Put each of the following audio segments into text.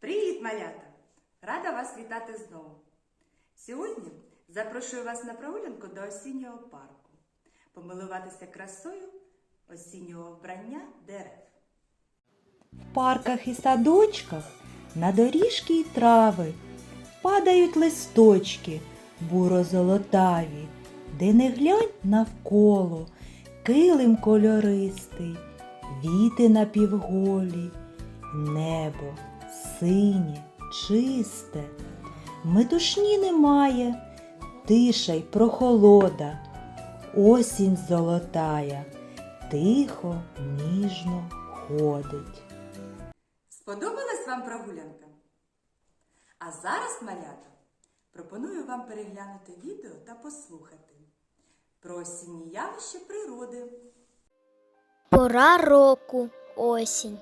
Привіт, малята! Рада вас вітати знову. Сьогодні запрошую вас на прогулянку до осіннього парку, помилуватися красою осіннього вбрання дерев. В парках і садочках на доріжки й трави падають листочки буро-золотаві, де не глянь навколо, килим кольористий, віти напівголі, небо синє, чисте, метушні немає, тиша й прохолода, осінь золотая, тихо, ніжно ходить. Сподобалась вам прогулянка? А зараз, малята, пропоную вам переглянути відео та послухати про осінні явища природи. Пора року осінь.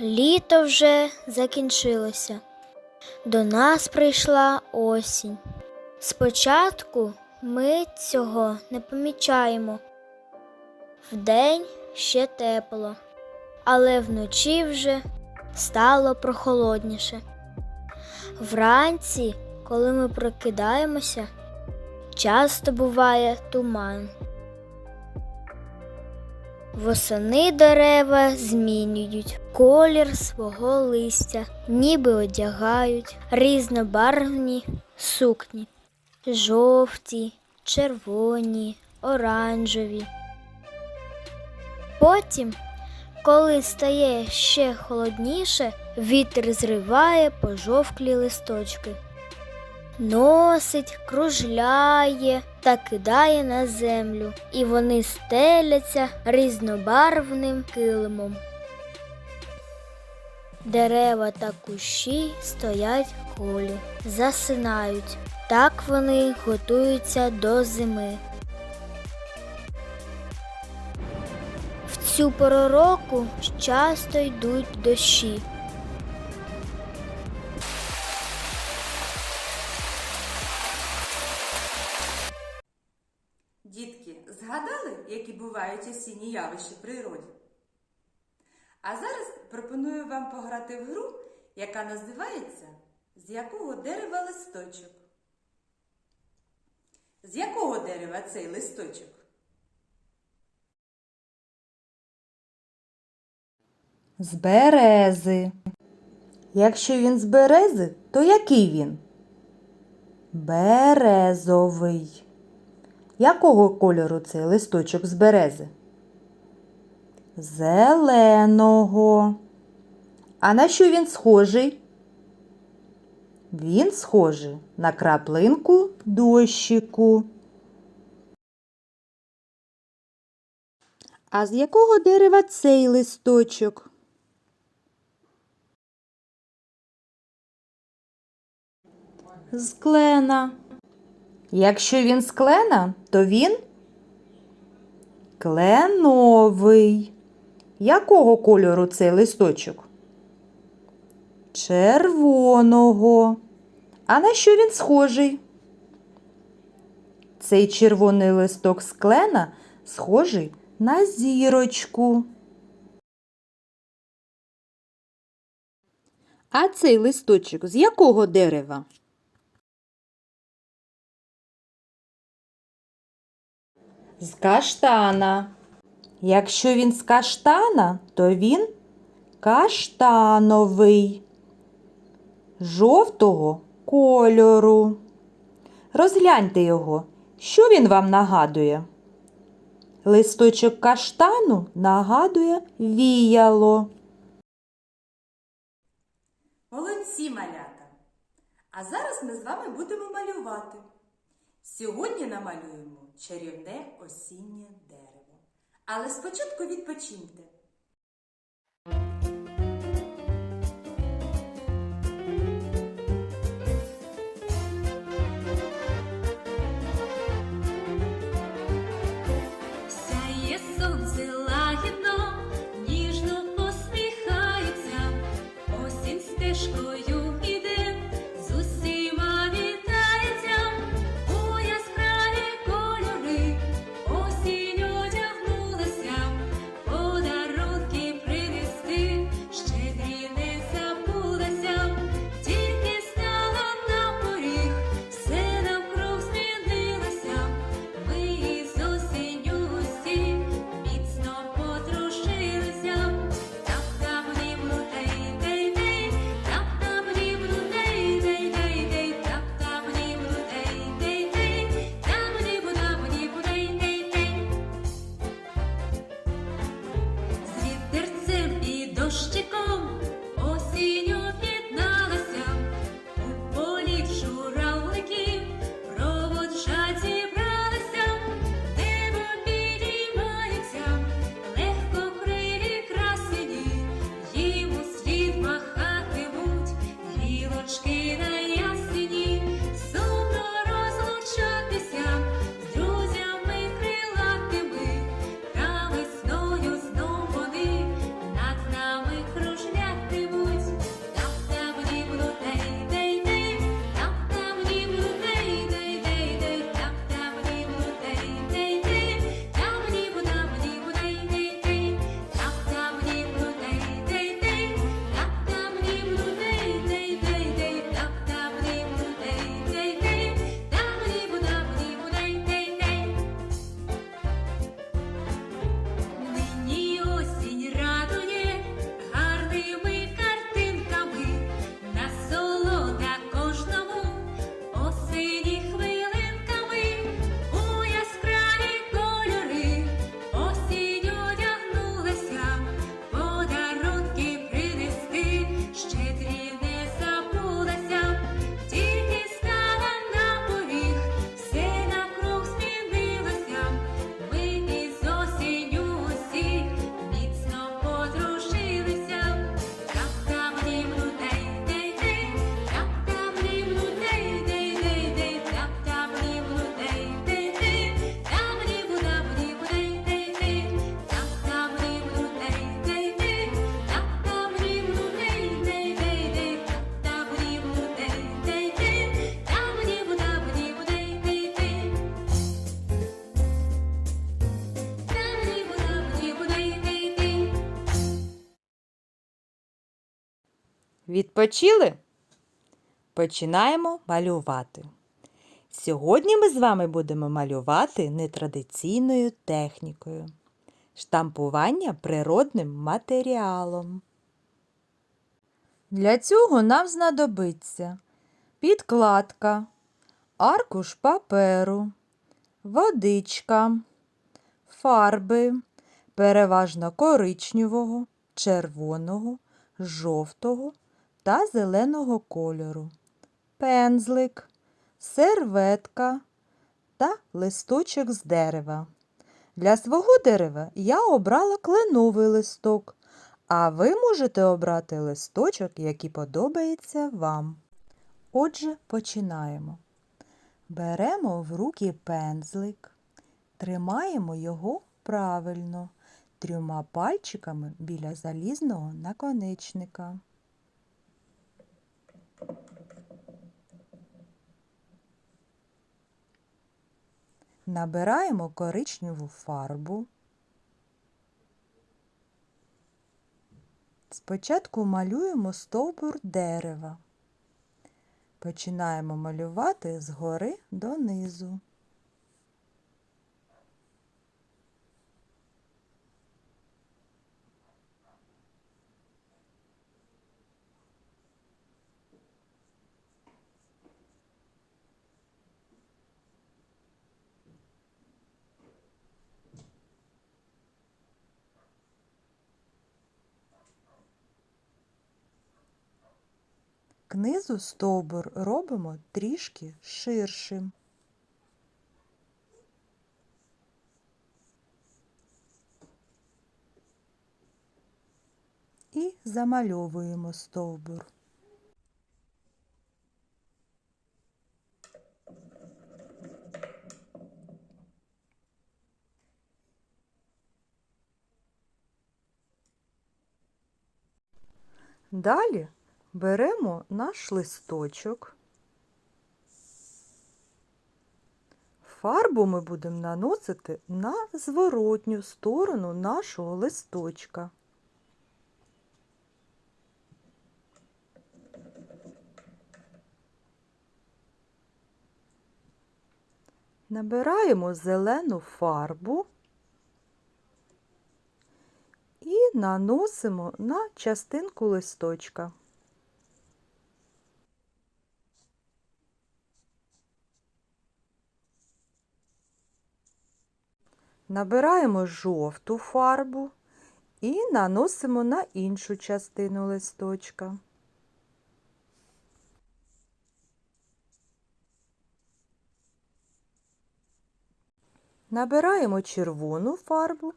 Літо вже закінчилося. До нас прийшла осінь. Спочатку ми цього не помічаємо. Вдень ще тепло, але вночі вже стало прохолодніше. Вранці, коли ми прокидаємося, часто буває туман. Восени дерева змінюють колір свого листя, ніби одягають різнобарвні сукні жовті, червоні, оранжеві. Потім, коли стає ще холодніше, вітер зриває пожовклі листочки, носить, кружляє та кидає на землю, і вони стеляться різнобарвним килимом. Дерева та кущі стоять голі, засинають. Так вони готуються до зими. В цю пору часто йдуть дощі. Осінні явища природі? А зараз пропоную вам пограти в гру, яка називається З якого дерева листочок? З якого дерева цей листочок? З берези. Якщо він з берези, то який він? Березовий. Якого кольору цей листочок з берези? Зеленого. А на що він схожий? Він схожий на краплинку дощику. А з якого дерева цей листочок? З клена. Якщо він з клена, то він кленовий. Якого кольору цей листочок? Червоного. А на що він схожий? Цей червоний листок з клена схожий на зірочку. А цей листочок з якого дерева? З каштана. Якщо він з каштана, то він каштановий, жовтого кольору. Розгляньте його. Що він вам нагадує? Листочок каштану нагадує віяло. Молодці малята! А зараз ми з вами будемо малювати. Сьогодні намалюємо чарівне осіннє дерево. Але спочатку відпочиньте. Touch either. Відпочили? Починаємо малювати. Сьогодні ми з вами будемо малювати нетрадиційною технікою штампування природним матеріалом. Для цього нам знадобиться підкладка, аркуш паперу, водичка, фарби переважно коричневого, червоного, жовтого та зеленого кольору, пензлик, серветка та листочок з дерева. Для свого дерева я обрала кленовий листок, а ви можете обрати листочок, який подобається вам. Отже, починаємо. Беремо в руки пензлик, тримаємо його правильно трьома пальчиками біля залізного наконечника. Набираємо коричневу фарбу. Спочатку малюємо стовбур дерева. Починаємо малювати згори донизу. Книзу стовбур робимо трішки ширшим. І замальовуємо стовбур. Далі беремо наш листочок. Фарбу ми будемо наносити на зворотню сторону нашого листочка. Набираємо зелену фарбу і наносимо на частинку листочка. Набираємо жовту фарбу і наносимо на іншу частину листочка. Набираємо червону фарбу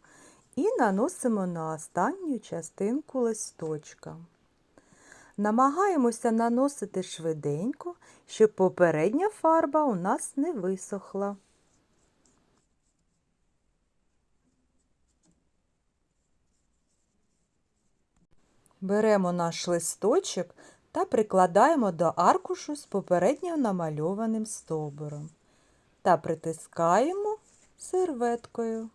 і наносимо на останню частинку листочка. Намагаємося наносити швиденько, щоб попередня фарба у нас не висохла. Беремо наш листочок та прикладаємо до аркушу з попередньо намальованим стовбуром та притискаємо серветкою.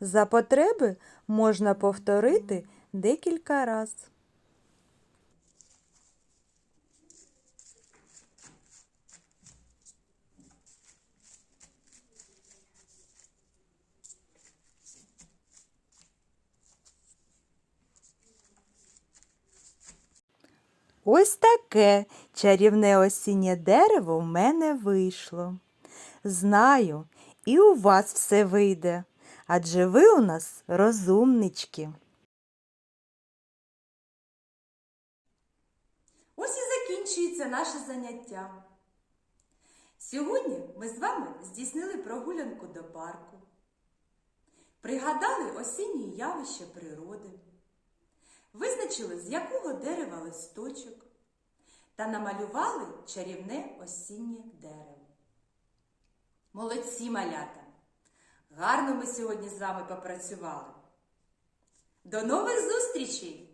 За потреби можна повторити декілька разів. Ось таке чарівне осіннє дерево в мене вийшло. Знаю, і у вас все вийде, адже ви у нас розумнички. Ось і закінчується наше заняття. Сьогодні ми з вами здійснили прогулянку до парку, пригадали осінні явища природи, визначили, з якого дерева листочок, та намалювали чарівне осіннє дерево. Молодці малята! Гарно ми сьогодні з вами попрацювали. До нових зустрічей!